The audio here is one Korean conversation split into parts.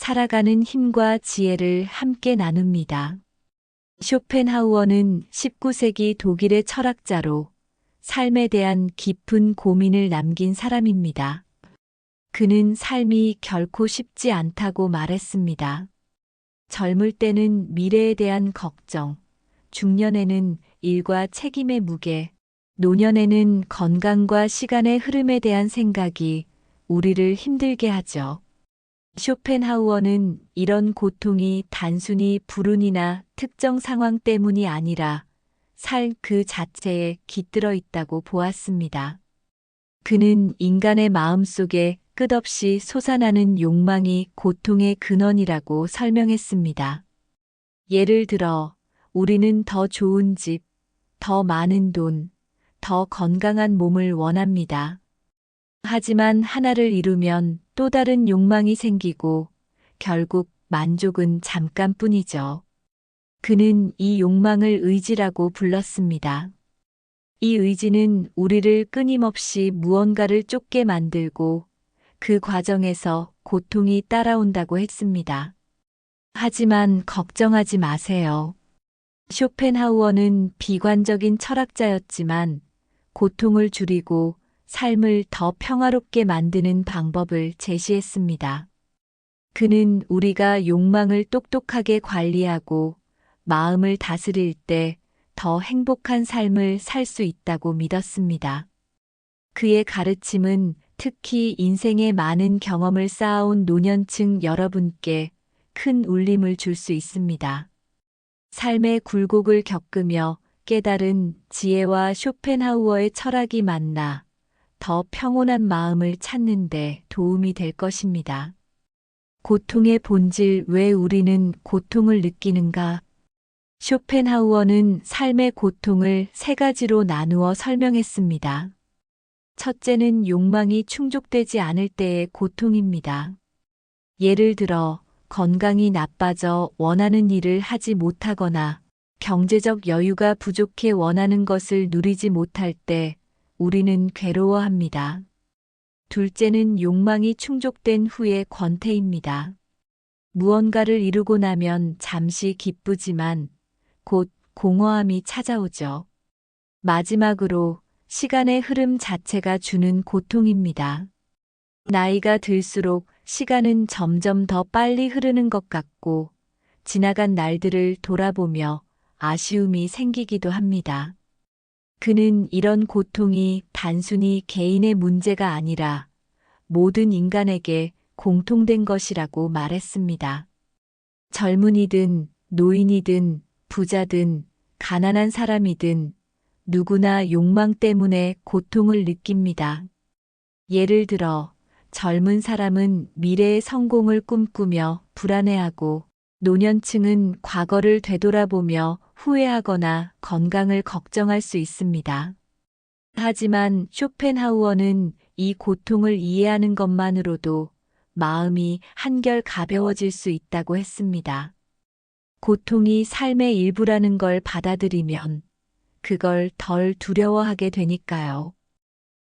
살아가는 힘과 지혜를 함께 나눕니다. 쇼펜하우어는 19세기 독일의 철학자로 삶에 대한 깊은 고민을 남긴 사람입니다. 그는 삶이 결코 쉽지 않다고 말했습니다. 젊을 때는 미래에 대한 걱정, 중년에는 일과 책임의 무게, 노년에는 건강과 시간의 흐름에 대한 생각이 우리를 힘들게 하죠. 쇼펜하우어는 이런 고통이 단순히 불운이나 특정 상황 때문이 아니라 살 그 자체에 깃들어 있다고 보았습니다. 그는 인간의 마음 속에 끝없이 솟아나는 욕망이 고통의 근원이라고 설명했습니다. 예를 들어, 우리는 더 좋은 집, 더 많은 돈, 더 건강한 몸을 원합니다. 하지만 하나를 이루면 또 다른 욕망이 생기고 결국 만족은 잠깐뿐이죠. 그는 이 욕망을 의지라고 불렀습니다. 이 의지는 우리를 끊임없이 무언가를 쫓게 만들고 그 과정에서 고통이 따라온다고 했습니다. 하지만 걱정하지 마세요. 쇼펜하우어는 비관적인 철학자였지만 고통을 줄이고 삶을 더 평화롭게 만드는 방법을 제시했습니다. 그는 우리가 욕망을 똑똑하게 관리하고 마음을 다스릴 때 더 행복한 삶을 살 수 있다고 믿었습니다. 그의 가르침은 특히 인생의 많은 경험을 쌓아온 노년층 여러분께 큰 울림을 줄 수 있습니다. 삶의 굴곡을 겪으며 깨달은 지혜와 쇼펜하우어의 철학이 만나 더 평온한 마음을 찾는 데 도움이 될 것입니다. 고통의 본질 왜 우리는 고통을 느끼는가? 쇼펜하우어는 삶의 고통을 세 가지로 나누어 설명했습니다. 첫째는 욕망이 충족되지 않을 때의 고통입니다. 예를 들어, 건강이 나빠져 원하는 일을 하지 못하거나 경제적 여유가 부족해 원하는 것을 누리지 못할 때 우리는 괴로워합니다. 둘째는 욕망이 충족된 후의 권태입니다. 무언가를 이루고 나면 잠시 기쁘지만 곧 공허함이 찾아오죠. 마지막으로 시간의 흐름 자체가 주는 고통입니다. 나이가 들수록 시간은 점점 더 빨리 흐르는 것 같고 지나간 날들을 돌아보며 아쉬움이 생기기도 합니다. 그는 이런 고통이 단순히 개인의 문제가 아니라 모든 인간에게 공통된 것이라고 말했습니다. 젊은이든 노인이든 부자든 가난한 사람이든 누구나 욕망 때문에 고통을 느낍니다. 예를 들어 젊은 사람은 미래의 성공을 꿈꾸며 불안해하고 노년층은 과거를 되돌아보며 후회하거나 건강을 걱정할 수 있습니다. 하지만 쇼펜하우어는 이 고통을 이해하는 것만으로도 마음이 한결 가벼워질 수 있다고 했습니다. 고통이 삶의 일부라는 걸 받아들이면 그걸 덜 두려워하게 되니까요.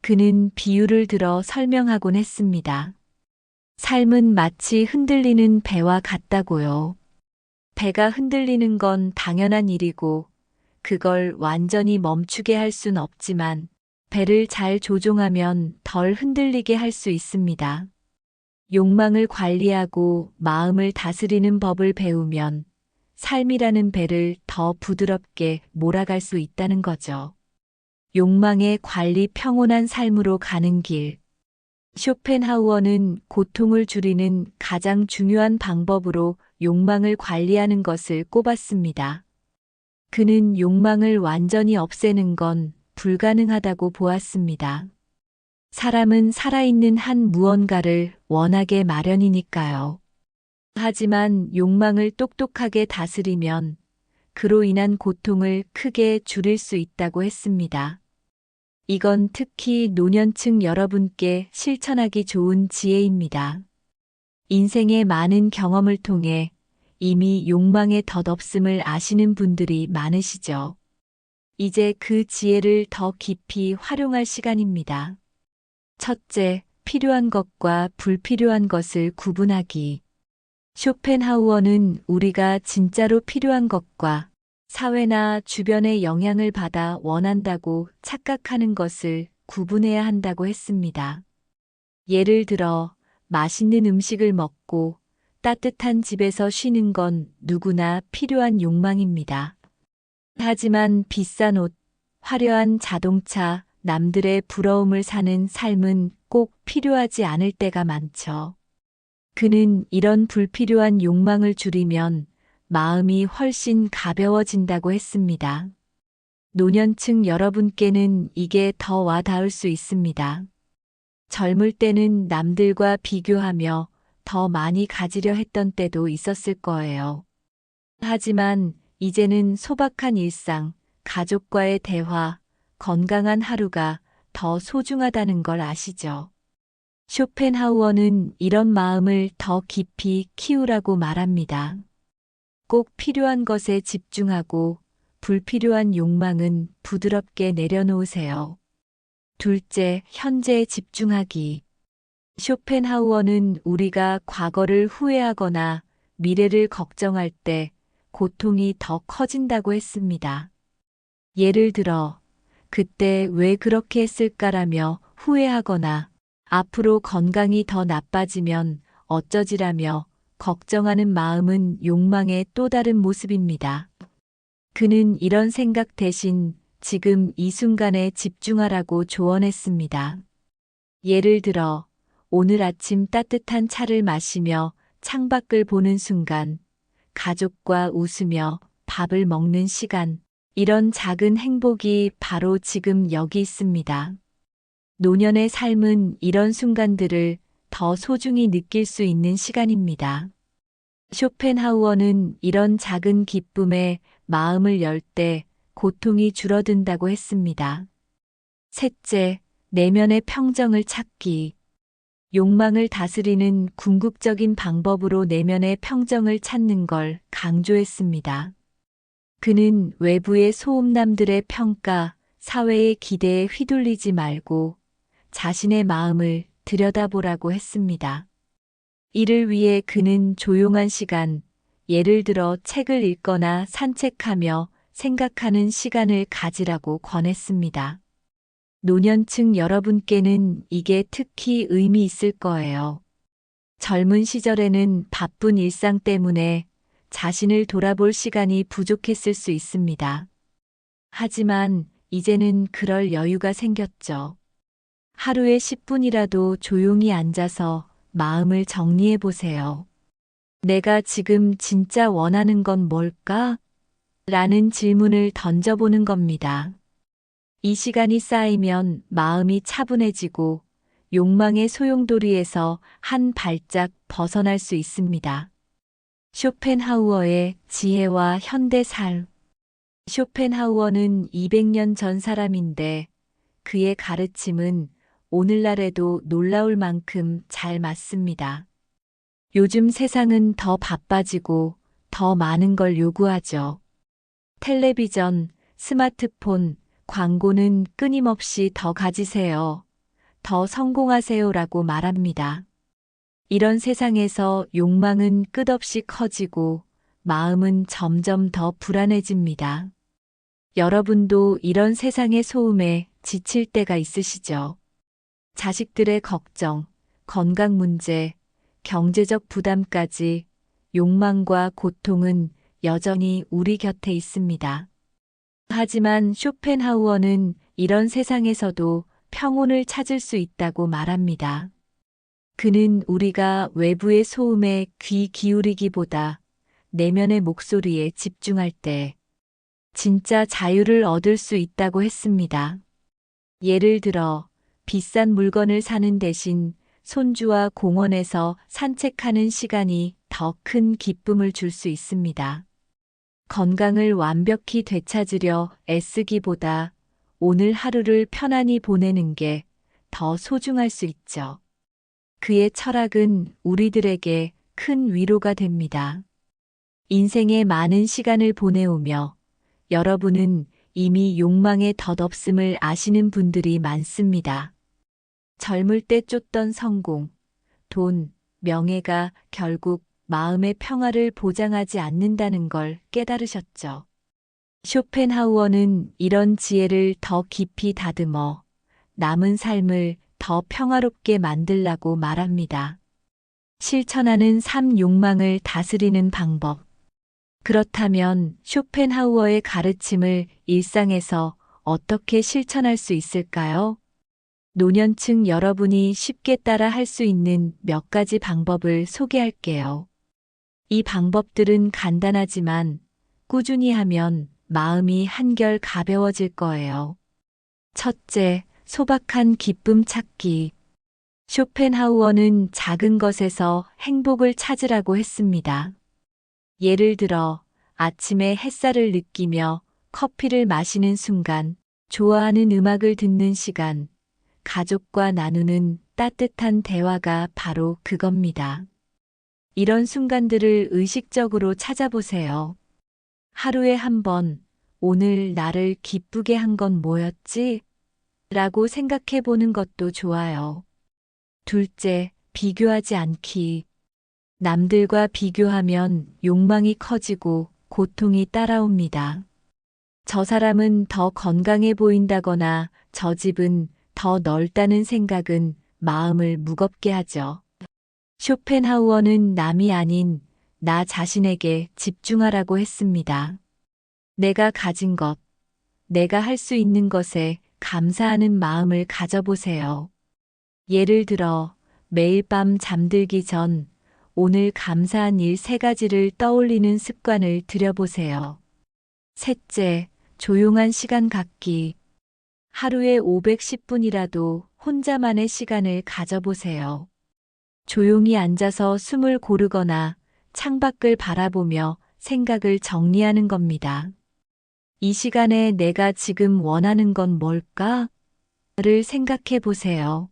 그는 비유를 들어 설명하곤 했습니다. 삶은 마치 흔들리는 배와 같다고요. 배가 흔들리는 건 당연한 일이고 그걸 완전히 멈추게 할 순 없지만 배를 잘 조종하면 덜 흔들리게 할 수 있습니다. 욕망을 관리하고 마음을 다스리는 법을 배우면 삶이라는 배를 더 부드럽게 몰아갈 수 있다는 거죠. 욕망의 관리 평온한 삶으로 가는 길. 쇼펜하우어는 고통을 줄이는 가장 중요한 방법으로 욕망을 관리하는 것을 꼽았습니다. 그는 욕망을 완전히 없애는 건 불가능하다고 보았습니다. 사람은 살아있는 한 무언가를 원하게 마련이니까요. 하지만 욕망을 똑똑하게 다스리면 그로 인한 고통을 크게 줄일 수 있다고 했습니다. 이건 특히 노년층 여러분께 실천하기 좋은 지혜입니다. 인생의 많은 경험을 통해 이미 욕망의 덧없음을 아시는 분들이 많으시죠. 이제 그 지혜를 더 깊이 활용할 시간입니다. 첫째, 필요한 것과 불필요한 것을 구분하기. 쇼펜하우어는 우리가 진짜로 필요한 것과 사회나 주변의 영향을 받아 원한다고 착각하는 것을 구분해야 한다고 했습니다. 예를 들어, 맛있는 음식을 먹고 따뜻한 집에서 쉬는 건 누구나 필요한 욕망입니다. 하지만 비싼 옷, 화려한 자동차, 남들의 부러움을 사는 삶은 꼭 필요하지 않을 때가 많죠. 그는 이런 불필요한 욕망을 줄이면 마음이 훨씬 가벼워진다고 했습니다. 노년층 여러분께는 이게 더 와닿을 수 있습니다. 젊을 때는 남들과 비교하며 더 많이 가지려 했던 때도 있었을 거예요. 하지만 이제는 소박한 일상, 가족과의 대화, 건강한 하루가 더 소중하다는 걸 아시죠? 쇼펜하우어는 이런 마음을 더 깊이 키우라고 말합니다. 꼭 필요한 것에 집중하고 불필요한 욕망은 부드럽게 내려놓으세요. 둘째, 현재에 집중하기. 쇼펜하우어는 우리가 과거를 후회하거나 미래를 걱정할 때 고통이 더 커진다고 했습니다. 예를 들어, 그때 왜 그렇게 했을까라며 후회하거나 앞으로 건강이 더 나빠지면 어쩌지라며 걱정하는 마음은 욕망의 또 다른 모습입니다. 그는 이런 생각 대신 지금 이 순간에 집중하라고 조언했습니다. 예를 들어, 오늘 아침 따뜻한 차를 마시며 창밖을 보는 순간, 가족과 웃으며 밥을 먹는 시간, 이런 작은 행복이 바로 지금 여기 있습니다. 노년의 삶은 이런 순간들을 더 소중히 느낄 수 있는 시간입니다. 쇼펜하우어는 이런 작은 기쁨에 마음을 열 때 고통이 줄어든다고 했습니다. 셋째, 내면의 평정을 찾기. 욕망을 다스리는 궁극적인 방법으로 내면의 평정을 찾는 걸 강조했습니다. 그는 외부의 소음남들의 평가, 사회의 기대에 휘둘리지 말고 자신의 마음을 들여다보라고 했습니다. 이를 위해 그는 조용한 시간, 예를 들어 책을 읽거나 산책하며 생각하는 시간을 가지라고 권했습니다. 노년층 여러분께는 이게 특히 의미 있을 거예요. 젊은 시절에는 바쁜 일상 때문에 자신을 돌아볼 시간이 부족했을 수 있습니다. 하지만 이제는 그럴 여유가 생겼죠. 하루에 10분이라도 조용히 앉아서 마음을 정리해 보세요. 내가 지금 진짜 원하는 건 뭘까? 라는 질문을 던져보는 겁니다. 이 시간이 쌓이면 마음이 차분해지고 욕망의 소용돌이에서 한 발짝 벗어날 수 있습니다. 쇼펜하우어의 지혜와 현대 삶. 쇼펜하우어는 200년 전 사람인데 그의 가르침은 오늘날에도 놀라울 만큼 잘 맞습니다. 요즘 세상은 더 바빠지고 더 많은 걸 요구하죠. 텔레비전, 스마트폰, 광고는 끊임없이 더 가지세요. 더 성공하세요라고 말합니다. 이런 세상에서 욕망은 끝없이 커지고 마음은 점점 더 불안해집니다. 여러분도 이런 세상의 소음에 지칠 때가 있으시죠? 자식들의 걱정, 건강 문제, 경제적 부담까지 욕망과 고통은 여전히 우리 곁에 있습니다. 하지만 쇼펜하우어는 이런 세상에서도 평온을 찾을 수 있다고 말합니다. 그는 우리가 외부의 소음에 귀 기울이기보다 내면의 목소리에 집중할 때 진짜 자유를 얻을 수 있다고 했습니다. 예를 들어 비싼 물건을 사는 대신 손주와 공원에서 산책하는 시간이 더 큰 기쁨을 줄 수 있습니다. 건강을 완벽히 되찾으려 애쓰기보다 오늘 하루를 편안히 보내는 게 더 소중할 수 있죠. 그의 철학은 우리들에게 큰 위로가 됩니다. 인생의 많은 시간을 보내오며 여러분은 이미 욕망의 덧없음을 아시는 분들이 많습니다. 젊을 때 쫓던 성공, 돈, 명예가 결국 마음의 평화를 보장하지 않는다는 걸 깨달으셨죠. 쇼펜하우어는 이런 지혜를 더 깊이 다듬어 남은 삶을 더 평화롭게 만들라고 말합니다. 실천하는 삶 욕망을 다스리는 방법. 그렇다면 쇼펜하우어의 가르침을 일상에서 어떻게 실천할 수 있을까요? 노년층 여러분이 쉽게 따라 할 수 있는 몇 가지 방법을 소개할게요. 이 방법들은 간단하지만 꾸준히 하면 마음이 한결 가벼워질 거예요. 첫째, 소박한 기쁨 찾기. 쇼펜하우어는 작은 것에서 행복을 찾으라고 했습니다. 예를 들어 아침에 햇살을 느끼며 커피를 마시는 순간, 좋아하는 음악을 듣는 시간, 가족과 나누는 따뜻한 대화가 바로 그겁니다. 이런 순간들을 의식적으로 찾아보세요. 하루에 한 번, 오늘 나를 기쁘게 한 건 뭐였지? 라고 생각해 보는 것도 좋아요. 둘째, 비교하지 않기. 남들과 비교하면 욕망이 커지고 고통이 따라옵니다. 저 사람은 더 건강해 보인다거나 저 집은 더 넓다는 생각은 마음을 무겁게 하죠. 쇼펜하우어는 남이 아닌 나 자신에게 집중하라고 했습니다. 내가 가진 것, 내가 할 수 있는 것에 감사하는 마음을 가져보세요. 예를 들어 매일 밤 잠들기 전 오늘 감사한 일 세 가지를 떠올리는 습관을 들여보세요. 셋째, 조용한 시간 갖기. 하루에 510분이라도 혼자만의 시간을 가져보세요. 조용히 앉아서 숨을 고르거나 창밖을 바라보며 생각을 정리하는 겁니다. 이 시간에 내가 지금 원하는 건 뭘까? 를 생각해 보세요.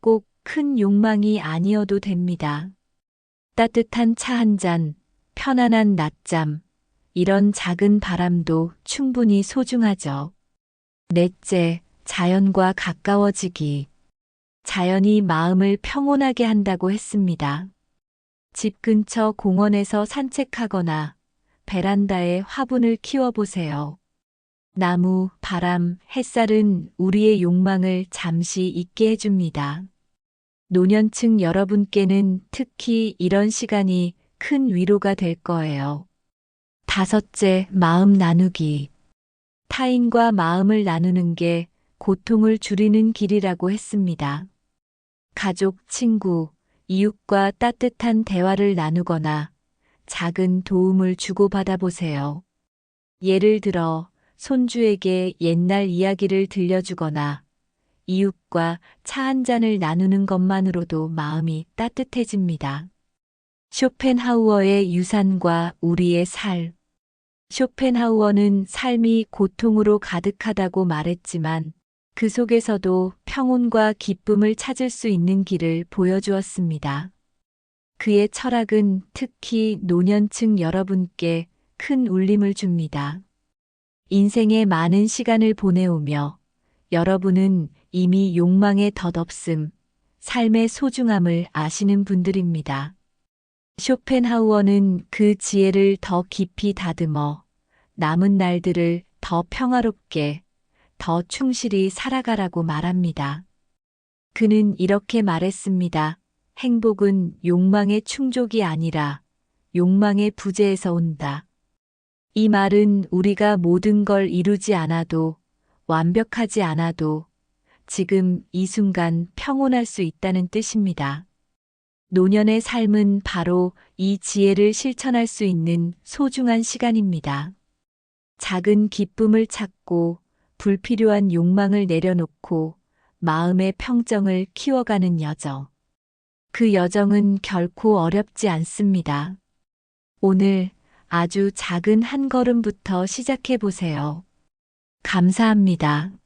꼭 큰 욕망이 아니어도 됩니다. 따뜻한 차 한 잔, 편안한 낮잠, 이런 작은 바람도 충분히 소중하죠. 넷째, 자연과 가까워지기. 자연이 마음을 평온하게 한다고 했습니다. 집 근처 공원에서 산책하거나 베란다에 화분을 키워보세요. 나무, 바람, 햇살은 우리의 욕망을 잠시 잊게 해줍니다. 노년층 여러분께는 특히 이런 시간이 큰 위로가 될 거예요. 다섯째, 마음 나누기. 타인과 마음을 나누는 게 고통을 줄이는 길이라고 했습니다. 가족, 친구, 이웃과 따뜻한 대화를 나누거나 작은 도움을 주고받아 보세요. 예를 들어 손주에게 옛날 이야기를 들려주거나 이웃과 차 한 잔을 나누는 것만으로도 마음이 따뜻해집니다. 쇼펜하우어의 유산과 우리의 삶. 쇼펜하우어는 삶이 고통으로 가득하다고 말했지만 그 속에서도 평온과 기쁨을 찾을 수 있는 길을 보여주었습니다. 그의 철학은 특히 노년층 여러분께 큰 울림을 줍니다. 인생의 많은 시간을 보내오며 여러분은 이미 욕망의 덧없음, 삶의 소중함을 아시는 분들입니다. 쇼펜하우어는 그 지혜를 더 깊이 다듬어 남은 날들을 더 평화롭게, 더 충실히 살아가라고 말합니다. 그는 이렇게 말했습니다. 행복은 욕망의 충족이 아니라 욕망의 부재에서 온다. 이 말은 우리가 모든 걸 이루지 않아도 완벽하지 않아도 지금 이 순간 평온할 수 있다는 뜻입니다. 노년의 삶은 바로 이 지혜를 실천할 수 있는 소중한 시간입니다. 작은 기쁨을 찾고 불필요한 욕망을 내려놓고 마음의 평정을 키워가는 여정. 그 여정은 결코 어렵지 않습니다. 오늘 아주 작은 한 걸음부터 시작해 보세요. 감사합니다.